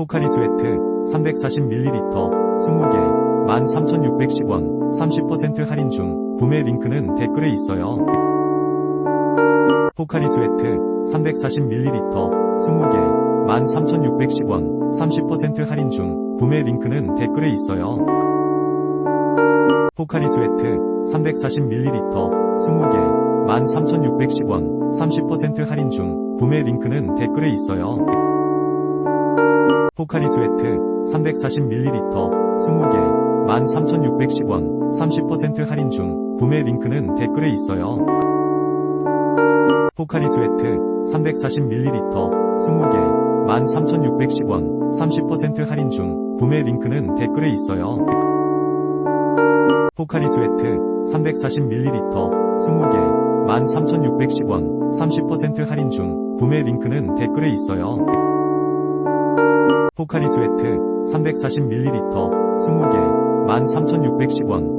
포카리 스웨트 340ml 20개 13,610원 30% 할인 중 구매 링크는 댓글에 있어요. 포카리 스웨트 340ml 20개 13,610원 30% 할인 중 구매 링크는 댓글에 있어요. 포카리 스웨트 340ml 20개 13,610원 30% 할인 중 구매 링크는 댓글에 있어요. 포카리 스웨트 340ml 20개 13,610원 30% 할인 중 구매 링크는 댓글에 있어요. 포카리 스웨트 340ml 20개 13,610원 30% 할인 중 구매 링크는 댓글에 있어요. 포카리 스웨트 340ml 20개 13,610원 30% 할인 중 구매 링크는 댓글에 있어요. 포카리 스웨트 340ml 20개 13,610원